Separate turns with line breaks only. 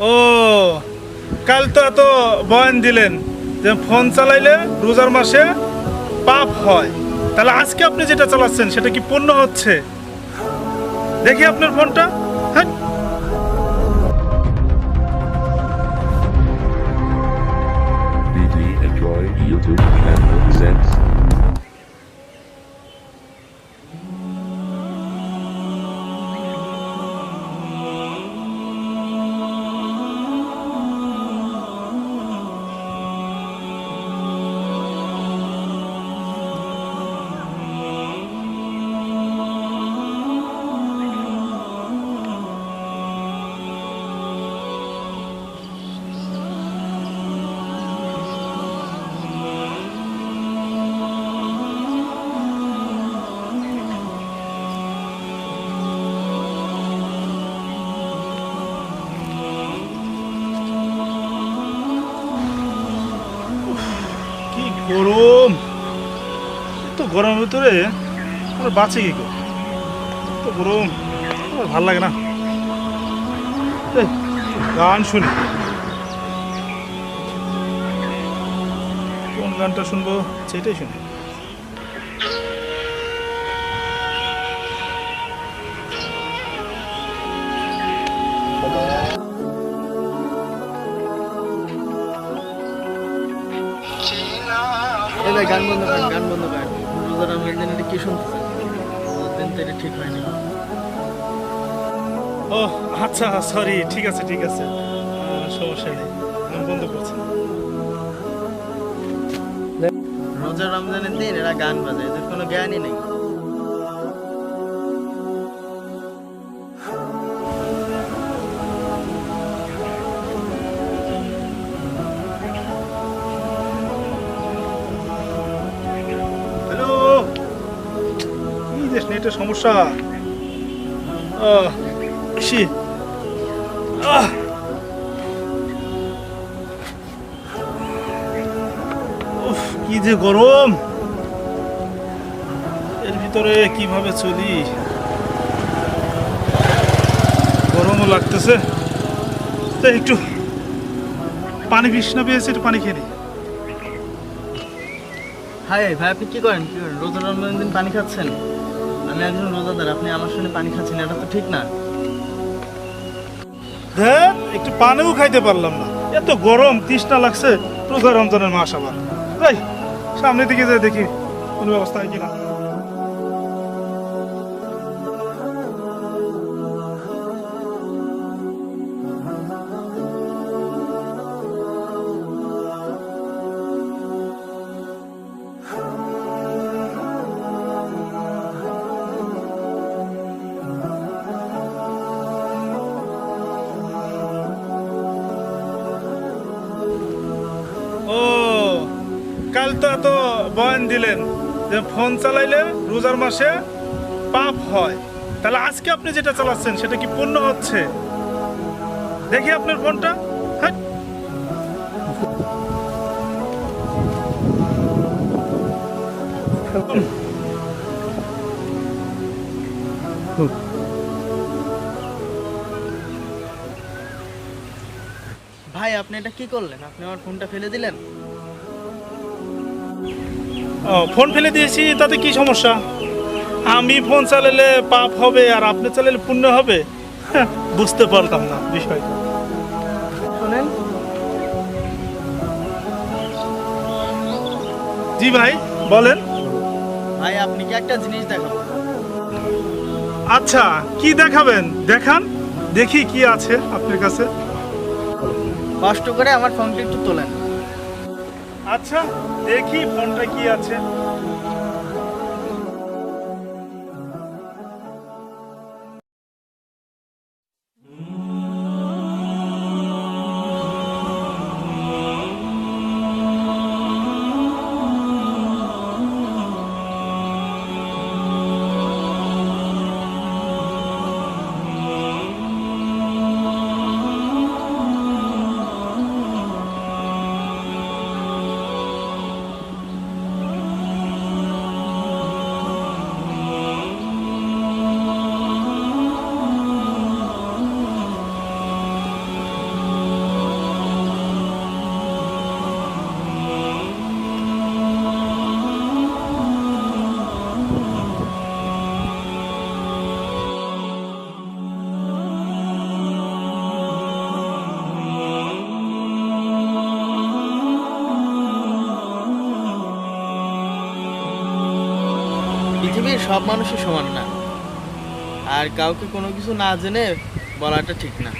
ও, কাল তো এত বয়ান দিলেন যে ফোন চালাইলে রোজার মাসে পাপ হয়। তাহলে আজকে আপনি যেটা চালাচ্ছেন, সেটা কি পূর্ণ হচ্ছে? দেখি আপনার ফোনটা। হ্যাঁ। গরম। তো গরমের ভিতরে আমরা বাঁচে কি তো গরম ভালো লাগে না। গান শুনি। কোন গানটা শুনব? সেটাই শুনি।
গান বন্ধ করেন গান বন্ধ করেন। রোজার এটা কি শুনতেছেন রোজার তো এটা ঠিক হয়নি।
ও আচ্ছা সরি ঠিক আছে ঠিক আছে। সমস্যা নেই। গান বন্ধ করছি।
রোজার রমজানের দিন এরা গান বাজায় এদের কোনো জ্ঞানই নেই।
নেটের সমস্যা? কি যে গরম। এর ভিতরে কীভাবে চলি? গরমও লাগতেছে। একটু পানি বিষ্ণা পেয়েছে, একটু পানি খেয়ে নিই
হাই ভাই, আপনি কি করেন? রোজার রমজানের দিন পানি খাচ্ছেন? আমি একজন রোজাদার, আপনি আমার সঙ্গে পানি খাচ্ছেন, এটা তো ঠিক না।
একটু পানিও খাইতে পারলাম না। এত গরম, তৃষ্ণা লাগছে, রোজা রমজানের মাস আবার। তাই সামনের দিকে যাই দেখি, কোনো ব্যবস্থা হয় কিনা কাল তো এত বয়ান দিলেন যে ফোন চালাইলে রোজার মাসে পাপ হয়। তাহলে আজকে আপনি যেটা চালাচ্ছেন, সেটা কি পূর্ণ হচ্ছে? দেখি আপনার ফোনটা। হ্যাঁ।
ভাই, আপনি এটা কি করলেন? আপনি আমার ফোনটা ফেলে দিলেন?
ফোন ফেলে দিয়েছি তাতে কি সমস্যা? আমি ফোন চালালে পাপ হবে আর আপনি চালালে পুণ্য হবে? হ্যাঁ, বুঝতে পারতাম না বিষয়টা।
শোনেন।
জি ভাই বলেন।
ভাই আপনি কি একটা জিনিস দেখাবো
আচ্ছা কি দেখাবেন? দেখান দেখি কি আছে আপনার কাছে।
কষ্ট করে আমার ফোনটা একটু তোলেন।
আচ্ছা দেখি ফোনটা কি আছে।
সব মানুষই সমান না। আর কাউকে কোনো কিছু না জেনে বলাটা ঠিক না।